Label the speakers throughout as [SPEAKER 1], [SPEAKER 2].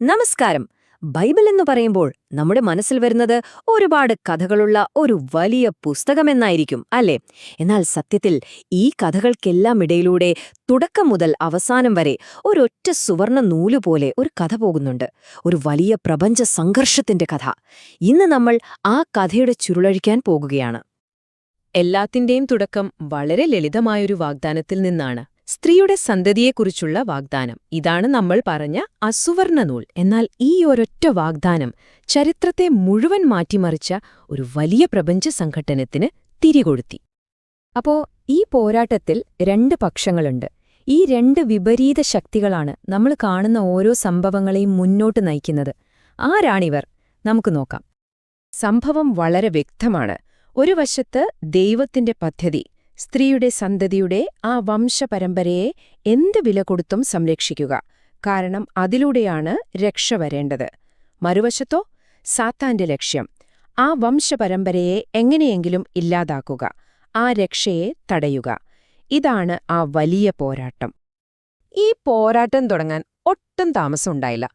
[SPEAKER 1] നമസ്കാരം. ബൈബിൾ എന്ന് പറയുമ്പോൾ നമ്മുടെ മനസ്സിൽ വരുന്നത് ഒരുപാട് കഥകളുള്ള ഒരു വലിയ പുസ്തകമെന്നായിരിക്കും അല്ലേ? എന്നാൽ സത്യത്തിൽ ഈ കഥകൾക്കെല്ലാം ഇടയിലൂടെ തുടക്കം മുതൽ അവസാനം വരെ ഒരൊറ്റ സുവർണ നൂലുപോലെ ഒരു കഥ പോകുന്നുണ്ട്. ഒരു വലിയ പ്രപഞ്ച സംഘർഷത്തിന്റെ കഥ. ഇന്ന് നമ്മൾ ആ കഥയുടെ ചുരുളഴിക്കാൻ പോകുകയാണ്.
[SPEAKER 2] എല്ലാത്തിന്റെയും തുടക്കം വളരെ ലളിതമായൊരു വാഗ്ദാനത്തിൽ നിന്നാണ്. സ്ത്രീയുടെ സന്തതിയെക്കുറിച്ചുള്ള വാഗ്ദാനം. ഇതാണ് നമ്മൾ പറഞ്ഞ അസുവർണ നൂൽ. എന്നാൽ ഈ ഒരൊറ്റ വാഗ്ദാനം ചരിത്രത്തെ മുഴുവൻ മാറ്റിമറിച്ച ഒരു വലിയ പ്രപഞ്ച സംഘട്ടനത്തിന് തിരികൊടുത്തി
[SPEAKER 3] അപ്പോ ഈ പോരാട്ടത്തിൽ രണ്ട് പക്ഷങ്ങളുണ്ട്. ഈ രണ്ട് വിപരീത ശക്തികളാണ് നമ്മൾ കാണുന്ന ഓരോ സംഭവങ്ങളെയും മുന്നോട്ട് നയിക്കുന്നത്. ആരാണിവർ? നമുക്ക് നോക്കാം.
[SPEAKER 2] സംഭവം വളരെ വ്യക്തമാണ്. ഒരു വശത്ത് ദൈവത്തിന്റെ പദ്ധതി സ്ത്രീയുടെ സന്തതിയുടെ ആ വംശപരമ്പരയെ എന്ത് വില കൊടുത്തും സംരക്ഷിക്കുക. കാരണം അതിലൂടെയാണ് രക്ഷ വരേണ്ടത്. മറുവശത്തോ സാത്താന്റെ ലക്ഷ്യം ആ വംശപരമ്പരയെ എങ്ങനെയെങ്കിലും ഇല്ലാതാക്കുക ആ രക്ഷയെ തടയുക. ഇതാണ് ആ വലിയ പോരാട്ടം. ഈ പോരാട്ടം തുടങ്ങാൻ ഒട്ടും താമസമുണ്ടായില്ല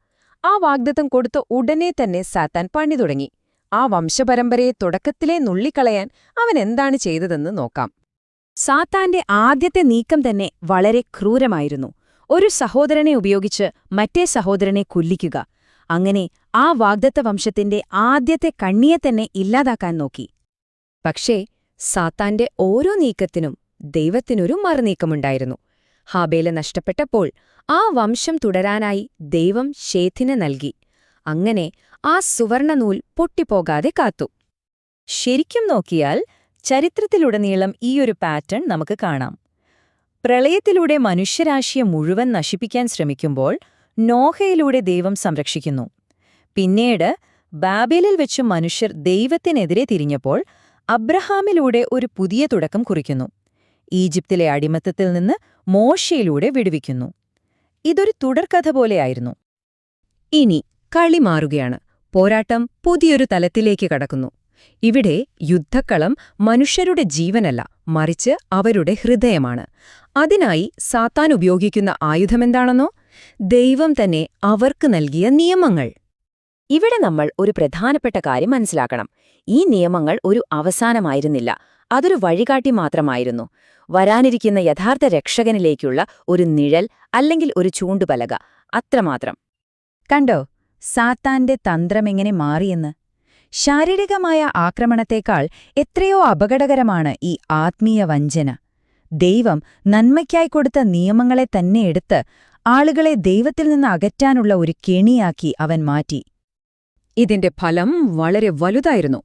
[SPEAKER 2] ആ വാഗ്ദത്തം കൊടുത്ത ഉടനെ തന്നെ സാത്താൻ പണി തുടങ്ങി. ആ വംശപരമ്പരയെ തുടക്കത്തിലേ നുള്ളിക്കളയാൻ അവൻ എന്താണ് ചെയ്തതെന്ന് നോക്കാം.
[SPEAKER 3] സാത്താന്റെ ആദ്യത്തെ നീക്കം തന്നെ വളരെ ക്രൂരമായിരുന്നു. ഒരു സഹോദരനെ ഉപയോഗിച്ച് മറ്റേ സഹോദരനെ കൊല്ലിക്കുക. അങ്ങനെ ആ വാഗ്ദത്ത വംശത്തിന്റെ ആദ്യത്തെ കണ്ണിയെ തന്നെ ഇല്ലാതാക്കാൻ നോക്കി. പക്ഷേ സാത്താന്റെ ഓരോ നീക്കത്തിനും ദൈവത്തിനൊരു മറുനീക്കമുണ്ടായിരുന്നു. ഹാബേൽ നഷ്ടപ്പെട്ടപ്പോൾ ആ വംശം തുടരാനായി ദൈവം ഷേഥിന് നൽകി. അങ്ങനെ ആ സുവർണനൂൽ പൊട്ടിപ്പോകാതെ കാത്തു. ശരിക്കും നോക്കിയാൽ ചരിത്രത്തിലുടനീളം ഈയൊരു പാറ്റേൺ നമുക്ക് കാണാം. പ്രളയത്തിലൂടെ മനുഷ്യരാശിയെ മുഴുവൻ നശിപ്പിക്കാൻ ശ്രമിക്കുമ്പോൾ നോഹയിലൂടെ ദൈവം സംരക്ഷിക്കുന്നു. പിന്നീട് ബാബേലിൽ വെച്ച് മനുഷ്യർ ദൈവത്തിനെതിരെ തിരിഞ്ഞപ്പോൾ അബ്രഹാമിലൂടെ ഒരു പുതിയ തുടക്കം കുറിക്കുന്നു. ഈജിപ്തിലെ അടിമത്തത്തിൽ നിന്ന് മോശയിലൂടെ വിടുവിക്കുന്നു. ഇതൊരു തുടർക്കഥ പോലെയായിരുന്നു. ഇനി കളി മാറുകയാണ്. പോരാട്ടം പുതിയൊരു തലത്തിലേക്ക് കടക്കുന്നു. ഇവിടെ യുദ്ധക്കളം മനുഷ്യരുടെ ജീവനല്ല മറിച്ച് അവരുടെ ഹൃദയമാണ്. അതിനായി സാത്താൻ ഉപയോഗിക്കുന്ന ആയുധമെന്താണെന്നോ? ദൈവം തന്നെ അവർക്ക് നൽകിയ നിയമങ്ങൾ.
[SPEAKER 1] ഇവിടെ നമ്മൾ ഒരു പ്രധാനപ്പെട്ട കാര്യം മനസ്സിലാക്കണം. ഈ നിയമങ്ങൾ ഒരു അവസാനമായിരുന്നില്ല. അതൊരു വഴികാട്ടി മാത്രമായിരുന്നു. വരാനിരിക്കുന്ന യഥാർത്ഥ രക്ഷകനിലേക്കുള്ള ഒരു നിഴൽ അല്ലെങ്കിൽ ഒരു ചൂണ്ടുപലക അത്രമാത്രം.
[SPEAKER 3] കണ്ടോ? സാത്താന്റെ തന്ത്രമെങ്ങനെ മാറിയെന്ന്? ശാരീരികമായ ആക്രമണത്തേക്കാൾ എത്രയോ അപകടകരമാണ് ഈ ആത്മീയ വഞ്ചന. ദൈവം നന്മയ്ക്കായി കൊടുത്ത നിയമങ്ങളെ തന്നെ എടുത്ത് ആളുകളെ ദൈവത്തിൽ നിന്ന് അകറ്റാനുള്ള ഒരു കെണിയാക്കി അവൻ മാറ്റി.
[SPEAKER 2] ഇതിന്റെ ഫലം വളരെ വലുതായിരുന്നു.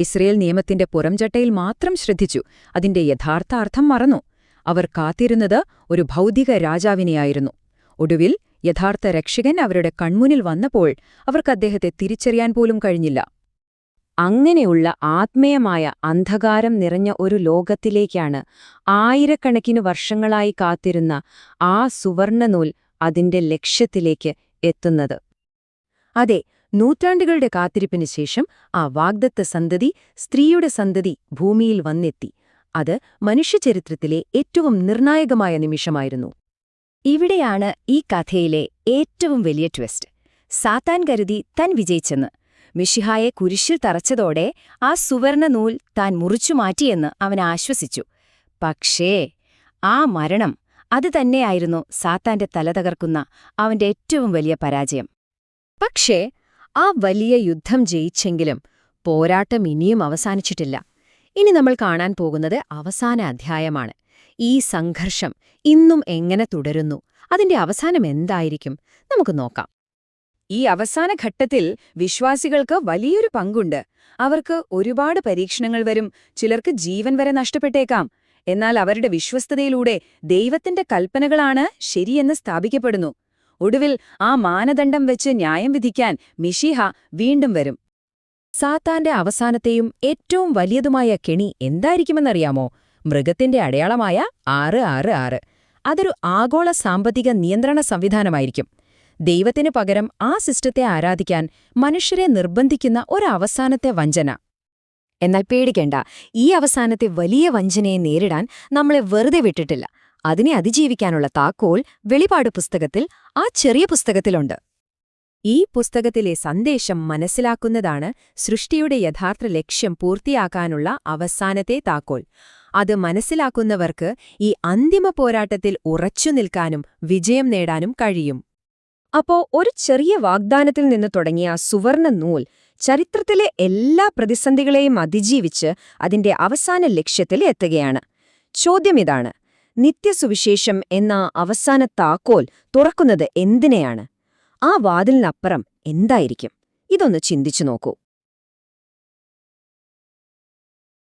[SPEAKER 2] ഇസ്രയേൽ നിയമത്തിന്റെ പുറംചട്ടയിൽ മാത്രം ശ്രദ്ധിച്ചു. അതിന്റെ യഥാർത്ഥ അർത്ഥം മറന്നു. അവർ കാത്തിരുന്നത് ഒരു ഭൗതിക രാജാവിനെയായിരുന്നു. ഒടുവിൽ യഥാർത്ഥ രക്ഷകൻ അവരുടെ കൺമുനിൽ വന്നപ്പോൾ അവർക്ക് അദ്ദേഹത്തെ തിരിച്ചറിയാൻ പോലും കഴിഞ്ഞില്ല.
[SPEAKER 1] അങ്ങനെയുള്ള ആത്മീയമായ അന്ധകാരം നിറഞ്ഞ ഒരു ലോകത്തിലേക്കാണ് ആയിരക്കണക്കിന് വർഷങ്ങളായി കാത്തിരുന്ന ആ സുവർണനൂൽ അതിന്റെ ലക്ഷ്യത്തിലേക്ക് എത്തുന്നത്. അതെ നൂറ്റാണ്ടുകളുടെ കാത്തിരിപ്പിന് ശേഷം ആ വാഗ്ദത്ത സന്തതി സ്ത്രീയുടെ സന്തതി ഭൂമിയിൽ വന്നെത്തി. അത് മനുഷ്യചരിത്രത്തിലെ ഏറ്റവും നിർണായകമായ നിമിഷമായിരുന്നു.
[SPEAKER 3] ഇവിടെയാണ് ഈ കഥയിലെ ഏറ്റവും വലിയ ട്വിസ്റ്റ്. സാത്താൻ കരുതി തൻ വിജയിച്ചെന്ന്. മിഷിഹായെ കുരിശിൽ തറച്ചതോടെ ആ സുവർണ നൂൽ താൻ മുറിച്ചു മാറ്റിയെന്ന് അവൻ ആശ്വസിച്ചു. പക്ഷേ ആ മരണം അത് തന്നെയായിരുന്നു സാത്താന്റെ തലതകർക്കുന്ന അവന്റെ ഏറ്റവും വലിയ പരാജയം. പക്ഷേ ആ വലിയ യുദ്ധം ജയിച്ചെങ്കിലും പോരാട്ടം ഇനിയും അവസാനിച്ചിട്ടില്ല. ഇനി നമ്മൾ കാണാൻ പോകുന്നത് അവസാന അധ്യായമാണ്. ഈ സംഘർഷം ഇന്നും എങ്ങനെ തുടരുന്നു? അതിന്റെ അവസാനം എന്തായിരിക്കും? നമുക്ക് നോക്കാം.
[SPEAKER 2] ഈ അവസാന ഘട്ടത്തിൽ വിശ്വാസികൾക്ക് വലിയൊരു പങ്കുണ്ട്. അവർക്ക് ഒരുപാട് പരീക്ഷണങ്ങൾ വരും ചിലർക്ക് ജീവൻ വരെ നഷ്ടപ്പെട്ടേക്കാം. എന്നാൽ അവരുടെ വിശ്വസ്തതയിലൂടെ ദൈവത്തിന്റെ കൽപ്പനകളാണ് ശരിയെന്ന് സ്ഥാപിക്കപ്പെടുന്നു. ഒടുവിൽ ആ മാനദണ്ഡം വെച്ച് ന്യായം വിധിക്കാൻ മിഷിഹ വീണ്ടും വരും.
[SPEAKER 3] സാത്താന്റെ അവസാനത്തെയും ഏറ്റവും വലിയതുമായ കെണി എന്തായിരിക്കുമെന്നറിയാമോ? മൃഗത്തിന്റെ അടയാളമായ ആറ് ആറ് ആറ്. അതൊരു ആഗോള സാമ്പത്തിക നിയന്ത്രണ സംവിധാനമായിരിക്കും. ദൈവത്തിനു പകരം ആ സിസ്റ്റത്തെ ആരാധിക്കാൻ മനുഷ്യരെ നിർബന്ധിക്കുന്ന ഒരവസാനത്തെ വഞ്ചന. എന്നാൽ പേടിക്കേണ്ട ഈ അവസാനത്തെ വലിയ വഞ്ചനയെ നേരിടാൻ നമ്മളെ വെറുതെ വിട്ടിട്ടില്ല. അതിനെ അതിജീവിക്കാനുള്ള താക്കോൽ വെളിപാട് പുസ്തകത്തിൽ ആ ചെറിയ പുസ്തകത്തിലുണ്ട്.
[SPEAKER 2] ഈ പുസ്തകത്തിലെ സന്ദേശം മനസ്സിലാക്കുന്നതാണ് സൃഷ്ടിയുടെ യഥാർത്ഥ ലക്ഷ്യം പൂർത്തിയാക്കാനുള്ള അവസാനത്തെ താക്കോൽ. അത് മനസ്സിലാക്കുന്നവർക്ക് ഈ അന്തിമ പോരാട്ടത്തിൽ ഉറച്ചു നിൽക്കാനും വിജയം നേടാനും കഴിയും.
[SPEAKER 3] അപ്പോ ഒരു ചെറിയ വാഗ്ദാനത്തിൽ നിന്ന് തുടങ്ങിയ സുവർണ നൂൽ ചരിത്രത്തിലെ എല്ലാ പ്രതിസന്ധികളെയും അതിജീവിച്ച് അതിന്റെ അവസാന ലക്ഷ്യത്തിൽ എത്തുകയാണ്. ചോദ്യമിതാണ് നിത്യസുവിശേഷം എന്ന അവസാന താക്കോൽ തുറക്കുന്നത് എന്തിനെയാണ്? ആ വാതിലിനപ്പുറം എന്തായിരിക്കും? ഇതൊന്ന് ചിന്തിച്ചു നോക്കൂ.